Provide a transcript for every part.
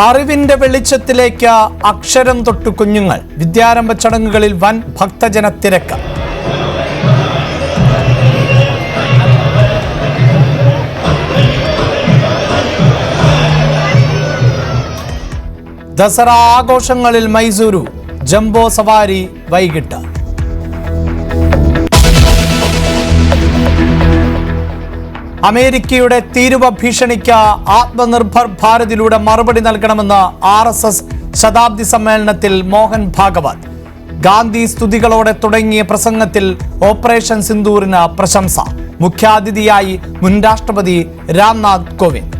അറിവിന്റെ വെളിച്ചത്തിലേക്ക് അക്ഷരം തൊട്ടു കുഞ്ഞുങ്ങൾ. വിദ്യാരംഭ ചടങ്ങുകളിൽ വൻ ഭക്തജന തിരക്ക്. ദസറ ആഘോഷങ്ങളിൽ മൈസൂരു ജംബോ സവാരി വൈകിട്ട്. അമേരിക്കയുടെ തീരുവ ഭീഷണിക്ക് ആത്മനിർഭർ ഭാരതിലൂടെ മറുപടി നൽകണമെന്ന് ആർ എസ് എസ് ശതാബ്ദി സമ്മേളനത്തിൽ മോഹൻ ഭാഗവത്. ഗാന്ധി സ്തുതികളോടെ തുടങ്ങിയ പ്രസംഗത്തിൽ ഓപ്പറേഷൻ സിന്ദൂറിന് പ്രശംസ. മുഖ്യാതിഥിയായി മുൻ രാഷ്ട്രപതി രാംനാഥ് കോവിന്ദ്.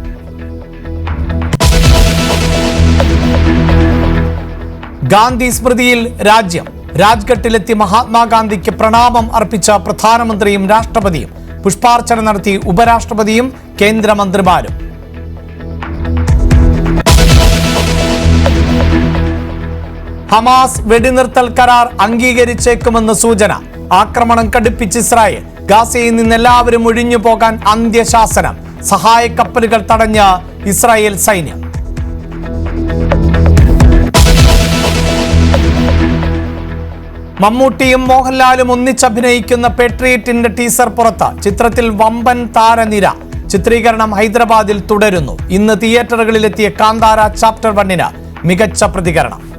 ഗാന്ധി സ്മൃതിയിൽ രാജ്യം. രാജ്ഘട്ടിലെത്തി മഹാത്മാഗാന്ധിക്ക് പ്രണാമം അർപ്പിച്ച പ്രധാനമന്ത്രിയും രാഷ്ട്രപതിയും. പുഷ്പാർച്ചന നടത്തി ഉപരാഷ്ട്രപതിയും കേന്ദ്രമന്ത്രിമാരും. ഹമാസ് വെടിനിർത്തൽ കരാർ അംഗീകരിച്ചേക്കുമെന്ന് സൂചന ആക്രമണം കടുപ്പിച്ച് ഇസ്രായേൽ. ഗാസയിൽ നിന്ന് എല്ലാവരും ഒഴിഞ്ഞു പോകാൻ അന്ത്യശാസനം. സഹായ കപ്പലുകൾ തടഞ്ഞ ഇസ്രായേൽ സൈന്യം. മമ്മൂട്ടിയും മോഹൻലാലും ഒന്നിച്ചഭിനയിക്കുന്ന പെട്രിയറ്റിന്റെ ടീസർ പുറത്ത് ചിത്രത്തിൽ വമ്പൻ താരനിര. ചിത്രീകരണം ഹൈദരാബാദിൽ തുടരുന്നു. ഇന്ന് തിയേറ്ററുകളിലെത്തിയ കാന്താര ചാപ്റ്റർ വണ്ണിന് മികച്ച പ്രതികരണം.